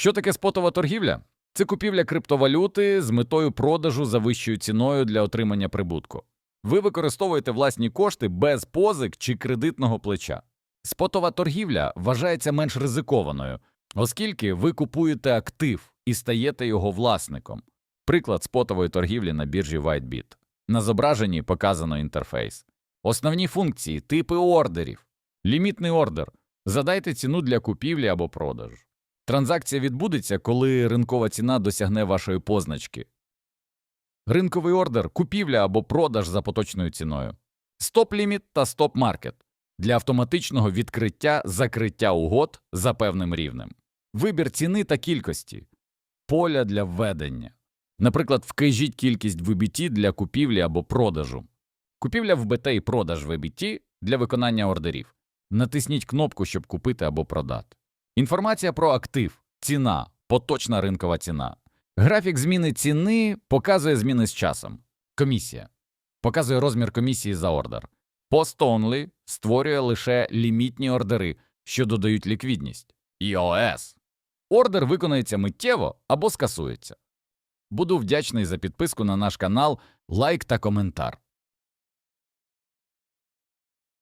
Що таке спотова торгівля? Це купівля криптовалюти з метою продажу за вищою ціною для отримання прибутку. Ви використовуєте власні кошти без позик чи кредитного плеча. Спотова торгівля вважається менш ризикованою, оскільки ви купуєте актив і стаєте його власником. Приклад спотової торгівлі на біржі WhiteBit. На зображенні показано інтерфейс. Основні функції, типи ордерів, лімітний ордер. Задайте ціну для купівлі або продажу. Транзакція відбудеться, коли ринкова ціна досягне вашої позначки. Ринковий ордер купівля або продаж за поточною ціною. Стоп-ліміт та стоп-маркет для автоматичного відкриття закриття угод за певним рівнем. Вибір ціни та кількості. Поля для введення. Наприклад, вкажіть кількість в EBT для купівлі або продажу. Купівля в БТ і продаж в EBT для виконання ордерів. Натисніть кнопку, щоб купити або продати. Інформація про актив, ціна, поточна ринкова ціна. Графік зміни ціни показує зміни з часом. Комісія показує розмір комісії за ордер. Post-only створює лише лімітні ордери, що додають ліквідність. EOS. Ордер виконається миттєво або скасується. Буду вдячний за підписку на наш канал, лайк та коментар.